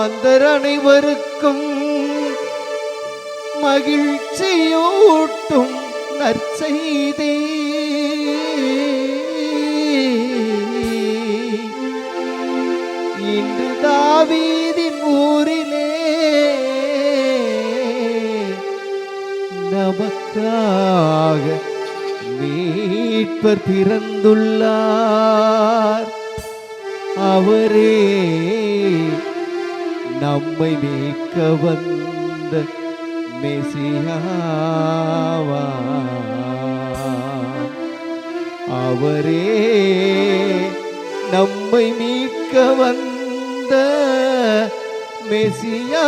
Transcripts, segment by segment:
மாந்தர் அனைவருக்கும் மகிழ்ச்சியூட்டும் நற்செய்தி. இன்று தாவீதின் ஊரிலே நமக்காக மீட்பர் பிறந்துள்ளார். அவரே நம்மை மீட்க வந்த மெசியாவா? அவரே நம்மை மீட்க வந்த மெசியாவா?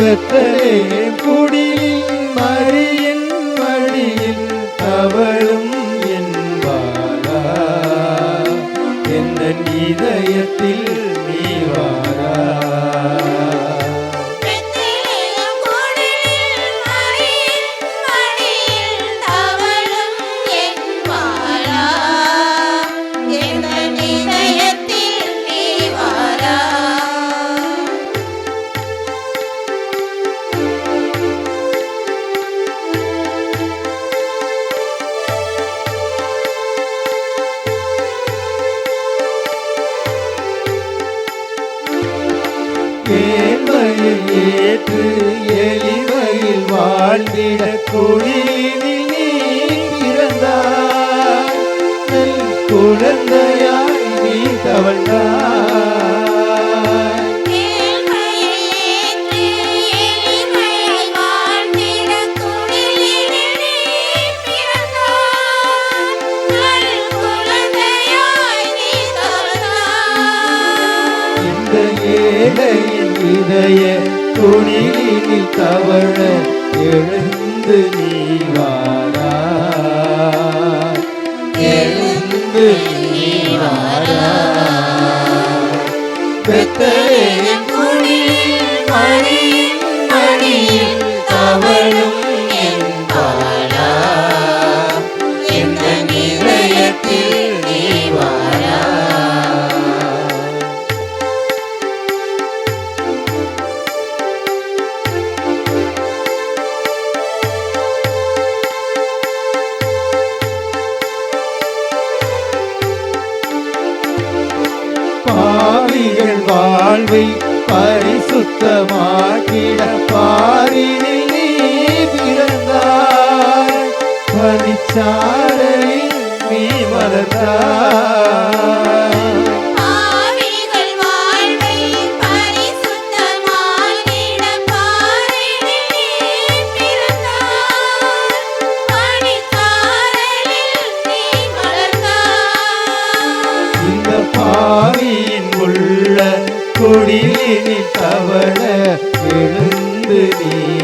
ബത്തലേം കുടി മറിയ ஏழ்மையில் ஏற்று எளிமையில் வாழ்ந்திட குடிலில் நீ பிறந்தார் குழந்தை ஏழையின் இதய துணிலில் தவழ எழுந்து நீ வாரா. எழுந்து நீ வாரா. பெத்தலேம் பாவிகள் வாழ்வை பரிசுத்தமாக்கிட பாரினில் நீ பிறந்தாய். பனிச்சாரலில் நீ வளர்ந்தாய். உள்ள குடிலினில் தவழ எழுந்து நீ